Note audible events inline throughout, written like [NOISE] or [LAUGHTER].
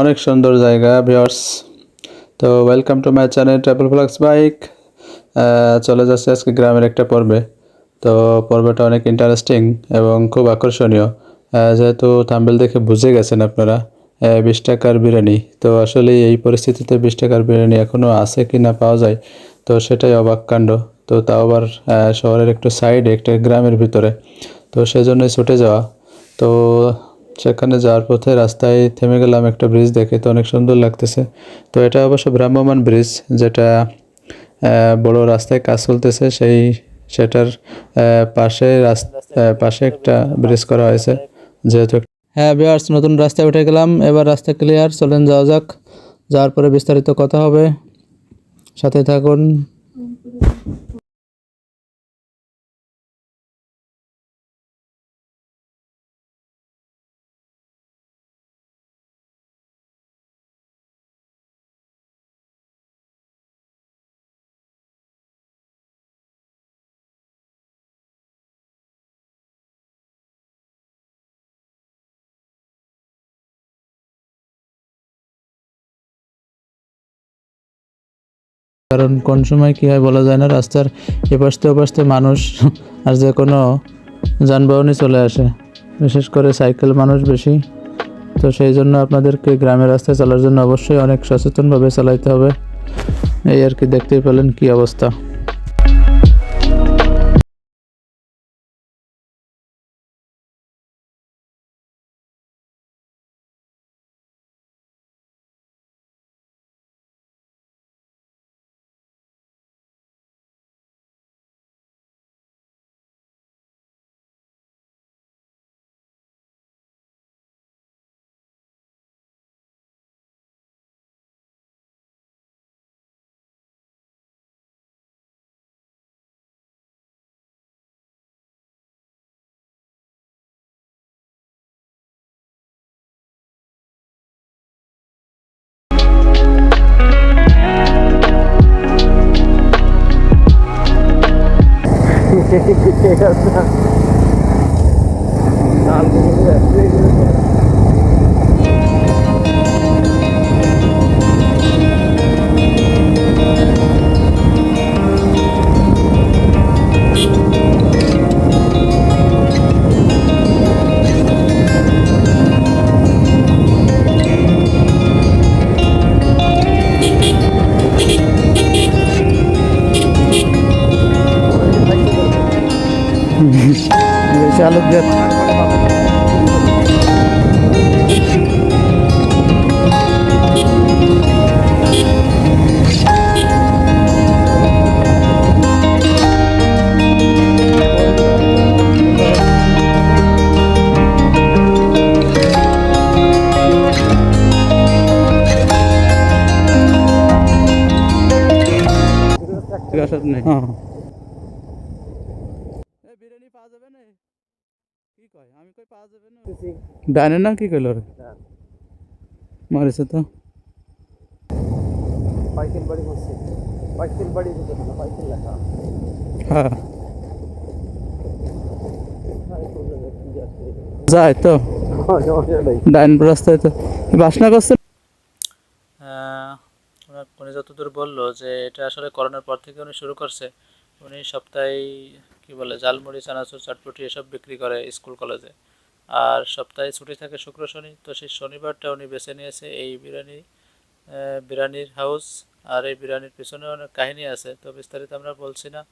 অনেক সুন্দর জায়গা ভিওর্স তো welcome to my channel travel flux bike চলে যাচ্ছে আজকে গ্রামের একটা পর্বে। তো পর্বটা অনেক ইন্টারেস্টিং এবং খুব আকর্ষণীয়। যেহেতু থাম্বেল দেখে বুঝে গেছেন আপনারা বিশ টাকার বিরিয়ানি। তো আসলে এই পরিস্থিতিতে বিশ টাকার বিরিয়ানি এখনও আছে কি না পাওয়া যায়, তো সেটাই অবাক কাণ্ড। তো তাও আবার শহরের একটু সাইডে একটা গ্রামের ভিতরে। তো সেজন্যই ছুটে যাওয়া। তো সেখানে যাওয়ার পথে রাস্তায় থেমে গেলাম একটা ব্রিজ দেখে, তো অনেক সুন্দর লাগতেছে। তো এটা অবশ্য ভ্রাম্যমান ব্রিজ যেটা বড় রাস্তায় কাজ চলতেছে, সেই, সেটার পাশে রাস্তা পাশে একটা ব্রিজ করা হয়েছে, যেহেতু হ্যাঁ বিয়ার্স নতুন রাস্তায় উঠে গেলাম, এবার রাস্তা ক্লিয়ার চলেন যাওয়া যাক, যাওয়ার পরে বিস্তারিত কথা হবে। সাথে থাকুন। কারণ কোন সময় কী হয় বলা যায় না, রাস্তার এপাশতে ওপাশতে মানুষ আর যে কোনো যানবাহনই চলে আসে। বিশেষ করে সাইকেল মানুষ বেশি। তো সেই জন্য আপনাদেরকে গ্রামের রাস্তায় চলার জন্য অবশ্যই অনেক সচেতনভাবে চালাইতে হবে। এই আর কি দেখতেই পেলেন কি অবস্থা। [LAUGHS] ঠিক আছে চালক নেই। হ্যাঁ। বিরিয়ানি পাওয়া যাবে না? কি কয়? আমি কই পাওয়া যাবে না? ডানে না কি কইল রে মারিছে তো। পাইকেল বাড়ি বসছে পাইকেল বাড়ি দিতে না পাইকেল লেখা। হ্যাঁ। যায় তো। ডাইন রাস্তায় তো। বাসনা করছে? উনি যতদূর বলল যে এটা আসলে করোনার পর থেকে উনি শুরু করছে। উনি সপ্তাহে কি বলে জালমুড়ি চানাচুর, চটপটি এসব বিক্রি করে স্কুল, কলেজে। আর সপ্তাহে ছুটি থাকে শুক্র, শনি। তো সেই শনিবারটা উনি বেছে নিয়েছে এই বিরিয়ানি বিরিয়ানির হাউস। আর এই বিরিয়ানির পিছনে অনেক কাহিনী আছে, তো বিস্তারিত আমরা বলছি না।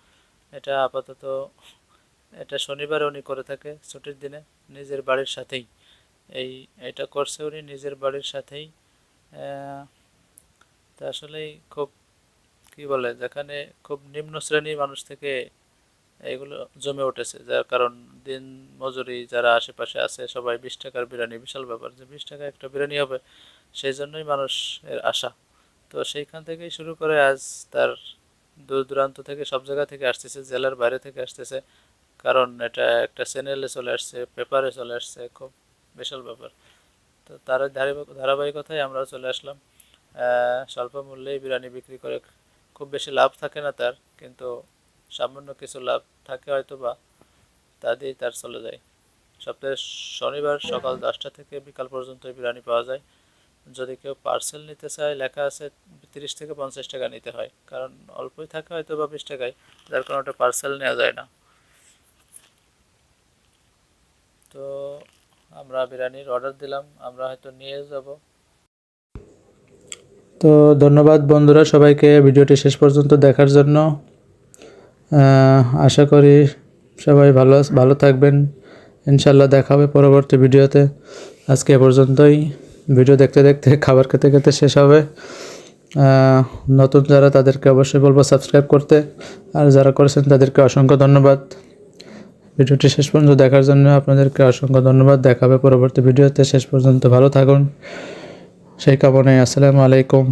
এটা আপাতত, এটা শনিবারে উনি করে থাকে ছুটির দিনে, নিজের বাড়ির সাথেই। এই, এটা করছে উনি নিজের বাড়ির সাথেই। তা আসলেই খুব, কি বলে, যেখানে খুব নিম্ন শ্রেণির মানুষ থেকে এগুলো জমে উঠেছে, যার কারণ দিন মজুরি যারা আশেপাশে আছে সবাই বিশ টাকার বিরিয়ানি, বিশাল ব্যাপার যে বিশ টাকা একটা বিরিয়ানি হবে, সেই জন্যই মানুষের আশা। তো সেইখান থেকেই শুরু করে আজ তার দূর দূরান্ত থেকে, সব জায়গা থেকে আসতেছে, জেলার বাইরে থেকে আসতেছে। কারণ এটা একটা চ্যানেলে চলে আসছে, পেপারে চলে আসছে, খুব বিশাল ব্যাপার। তো তার ধারাবাহিক- ধারাবাহিকতায় আমরাও চলে আসলাম। স্বল্প মূল্যেই বিরিয়ানি বিক্রি করে খুব বেশি লাভ থাকে না তার, কিন্তু সামান্য কিছু লাভ থাকে হয়তো বা তা দিয়ে তার চলে যায়। সপ্তাহে শনিবার সকাল দশটা থেকে বিকাল পর্যন্ত বিরিয়ানি পাওয়া যায়। যদি কেউ পার্সেল নিতে চায়, লেখা আছে তিরিশ থেকে পঞ্চাশ টাকা নিতে হয়। কারণ অল্পই থাকে হয়তো বা বিশ টাকায়, যার কারণে ওটা পার্সেল নেওয়া যায় না। তো আমরা বিরিয়ানির অর্ডার দিলাম, আমরা হয়তো নিয়ে যাব। তো ধন্যবাদ বন্ধুরা সবাইকে, ভিডিওটি শেষ পর্যন্ত দেখার জন্য। আশা করি সবাই ভালো ভালো থাকবেন। ইনশাল্লাহ দেখা হবে পরবর্তী ভিডিওতে। আজকে এ পর্যন্তই। ভিডিও দেখতে দেখতে, খাবার খেতে খেতে শেষ হবে। নতুন যারা তাদেরকে অবশ্যই বলব সাবস্ক্রাইব করতে। আর যারা করেছেন তাদেরকে অসংখ্য ধন্যবাদ। ভিডিওটি শেষ পর্যন্ত দেখার জন্য আপনাদেরকে অসংখ্য ধন্যবাদ। দেখা হবে পরবর্তী ভিডিওতে। শেষ পর্যন্ত ভালো থাকুন। সেই কামনায় আসসালামু আলাইকুম।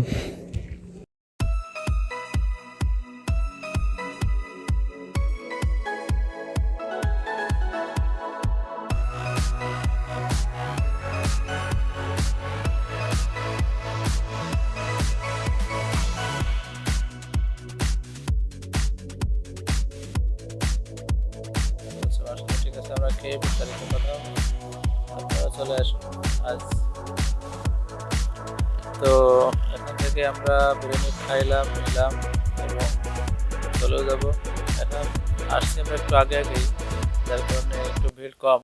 আছে বিস্তারিত কথা। আপনারা চলে আসুন আজ। তো এখান থেকে আমরা বিরিয়ানি খাইলাম, নিলাম এবং চলেও যাব। এখন আসছি আমরা একটু আগে আগেই, যার কারণে একটু ভিড় কম।